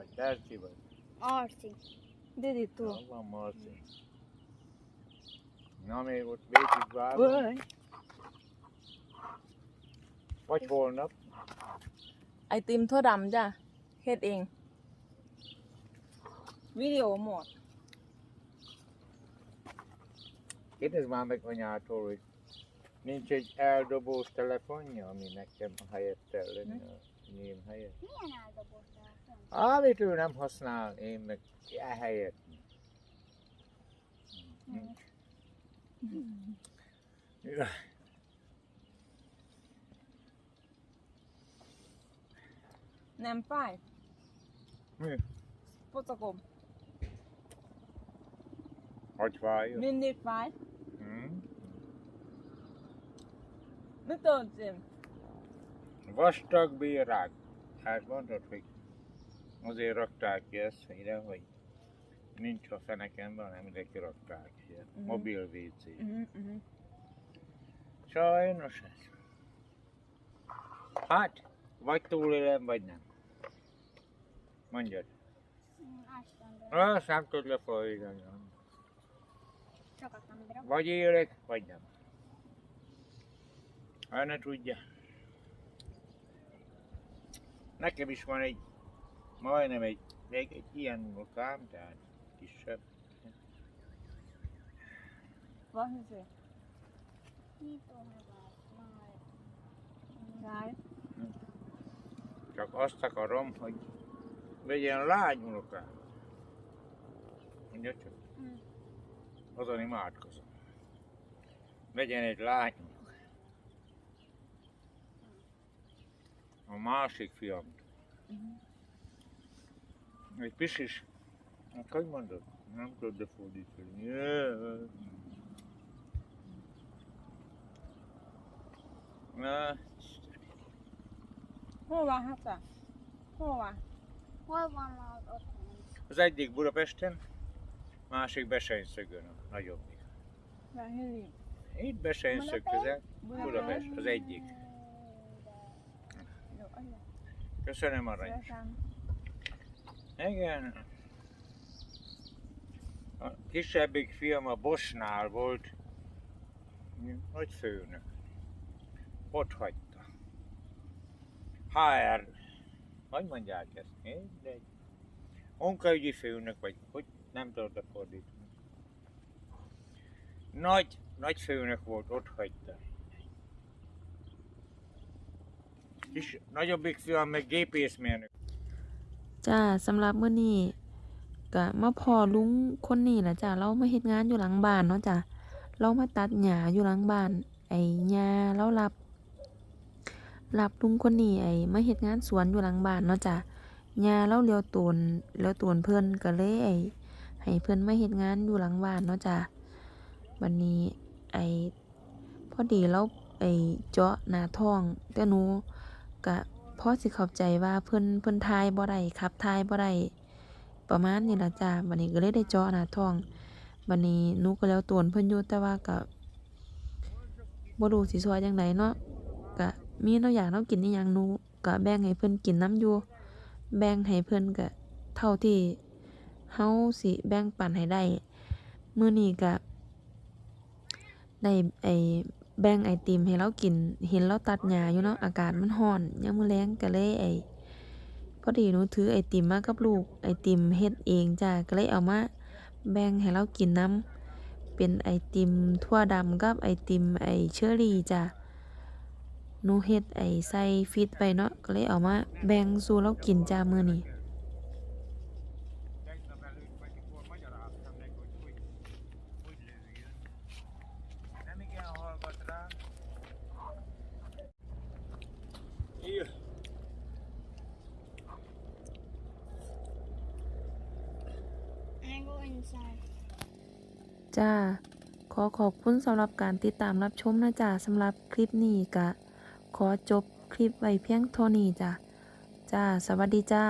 vagy terci vagy. Arci. Dedi tu. Allah marci. Na még ott végig várom. Oj. Vagy holnap. ไอติมถั่วดำจ้ะเฮ็ดเอง วิดีโอหมด Kérdezd már meg anyától, hogy nincs egy eldobós telefonja, ami nekem a helyett lenne a enyém helyett. Milyen eldobott telefon? Amit ő nem használ, én meg ehelyett. Ja. Nem fáj? Mi? Pocakom. Hogy fájjon? Mindig fáj? Hm? Mi történt? Vastag bírák. Hát mondod, hogy azért rakták ki ezt ide, hogy nincs a fenekemben, hanem ide kirakták ilyen Mhm. mobil WC. Uh-huh, uh-huh. Sajnos ez. Hát, vagy túlélem, vagy nem. Mondjad. Azt nem tud lefolytani. Vagy élek, vagy nem. Ha ne tudja. Nekem is van egy, majdnem egy, egy, egy ilyen unokám, tehát kisebb. Meg majd. Fáj? Csak azt akarom, hogy legyen lány unokám. Mondja csak. Mm. Azon imádkozom. Legyen egy lány. A másik fiam. Mhm. Egy pisis. Hát hogy mondod? Nem tudod lefordítani. Jaj. Na, Hova hata? Hova? Hol van az otthon? az egyik Budapesten, másik Besejszögön, a nagyobbik. Itt Besejszög közel, Budapest, az egyik. Köszönöm arany. Szívesen. Igen. A kisebbik fiam a Bosnál volt, nagy főnök. Ott hagyta. HR, hogy mondják ezt? Mindegy. Munkaügyi főnök, vagy hogy nem tudod fordítani. Nagy, nagy főnök volt, ott hagyta. Kis, nagyobbik fiam meg gépészmérnök. จ้าสำหรับมื้อนี้ก็มาพอลุงคนนี้ล่ะจ้าเรามาเฮ็ดงานอยู่หลังบ้านเนาะจ้าเรามาตัดหญ้าอยู่หลังบ้าน ไอ้หญ้าเรารับรับลุงคนนี้ไอ้มาเฮ็ดงานสวนอยู่หลังบ้านเนาะจ้าหญ้าเราเลียวตนเลียวตนเพิ่นก็เลยไอ้ให้เพิ่นมาเฮ็ดงานอยู่หลังบ้านเนาะจ้าบัดนี้ไอ้พอดีเราไอ้เจาะหน้าท้องแต่หนูก็ พอสิเข้าใจว่าเพิ่นเพิ่นทายบ่ได้ขับทายบ่ได้ประมาณนี้ล่ะจ้าบัดนี้ก็เลยได้เจาะหน้าท้องบัดนี้หนูก็แล้วตวนเพิ่นอยู่แต่ว่าก็บ่รู้สิช่วยจังไดเนาะก็มีแนวอยากแนวกินอีหยังหนูก็แบ่งให้เพิ่นกินนํอยู่แบ่งให้เพิ่นก็เท่าที่เฮาสิแบ่งปันให้ได้มื้อนี้ก็ได้ไอ้ แบ่งไอติมให้เรากิน เห็นเราตัดหญ้าอยู่เนาะ อากาศมันร้อนยามมื้อแลงก็เลยไอพอดีหนูถือไอติมมากับลูก ไอติมเฮ็ดเองจ้าก็เลยเอามาแบ่งให้เรากินนํเป็นไอติมถั่วดำกับไอติมไอเชอรี่จ้าหนูเฮ็ดไอใส่ฟิตไว้เนาะก็เลยเอามาแบ่งสู่เรากินจ้ามื้อนี้ จ้า ขอขอบคุณสำหรับการติดตามรับชมนะจ้าสำหรับคลิปนี้กะ ขอจบคลิปไว้เพียงเท่านี้จ้าจ้า สวัสดีจ้า